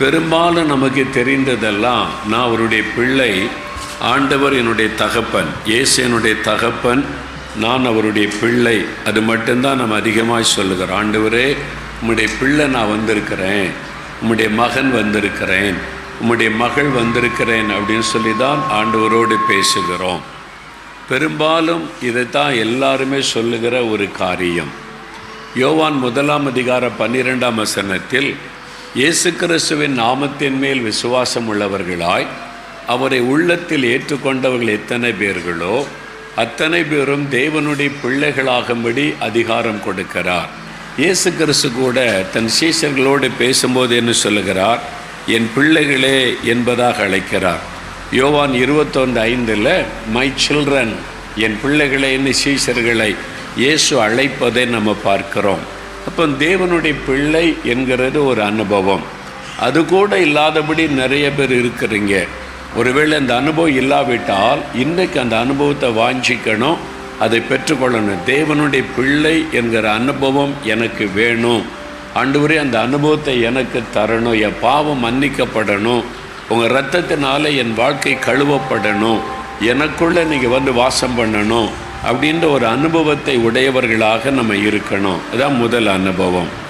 பெரும்பாலும் நமக்கு தெரிந்ததெல்லாம் நான் அவருடைய பிள்ளை ஆண்டவர் என்னுடைய தகப்பன் இயேசு என்னுடைய தகப்பன் நான் அவருடைய பிள்ளை. அது மட்டும்தான் நம்ம அதிகமாக சொல்லுகிறோம் ஆண்டவரே உம்முடைய பிள்ளை நான் வந்திருக்கிறேன். உம்முடைய மகன் வந்திருக்கிறேன். உம்முடைய மகள் வந்திருக்கிறேன் அப்படின்னு சொல்லி தான் ஆண்டவரோடு பேசுகிறோம். பெரும்பாலும் இதைத்தான் எல்லாருமே சொல்லுகிற ஒரு காரியம். யோவான் முதலாம் அதிகார பன்னிரெண்டாம் வசனத்தில் இயேசு கிறிஸ்துவின் நாமத்தின் மேல் விசுவாசம் உள்ளவர்களாய் அவரை உள்ளத்தில் ஏற்றுக்கொண்டவர்கள் எத்தனை பேர்களோ அத்தனை பேரும் தேவனுடைய பிள்ளைகளாகும்படி அதிகாரம் கொடுக்கிறார். இயேசு கிறிஸ்து கூட தன் சீசர்களோடு பேசும்போது என்ன சொல்லுகிறார்? என் பிள்ளைகளே என்பதாக அழைக்கிறார். யோவான் இருபத்தொன்று ஐந்தில் மை சில்ட்ரன் என் பிள்ளைகளேன்னு சீசர்களை இயேசு அழைப்பதை நம்ம பார்க்கிறோம். அப்போ தேவனுடைய பிள்ளை என்கிறது ஒரு அனுபவம். அது கூட இல்லாதபடி நிறைய பேர் இருக்கிறீங்க. ஒருவேளை அந்த அனுபவம் இல்லாவிட்டால் இன்றைக்கு அந்த அனுபவத்தை வாஞ்சிக்கணும் அதை பெற்றுக்கொள்ளணும். தேவனுடைய பிள்ளை என்கிற அனுபவம் எனக்கு வேணும். ஆண்டவரே அந்த அனுபவத்தை எனக்கு தரணும். என் பாவம் மன்னிக்கப்படணும். உங்கள் ரத்தத்தினால என் வாழ்க்கை கழுவப்படணும். எனக்குள்ளே நீங்கள் வந்து வாசம் பண்ணணும். அப்படின்ற ஒரு அனுபவத்தை உடையவர்களாக நம்ம இருக்கணும். அதுதான் முதல் அனுபவம்.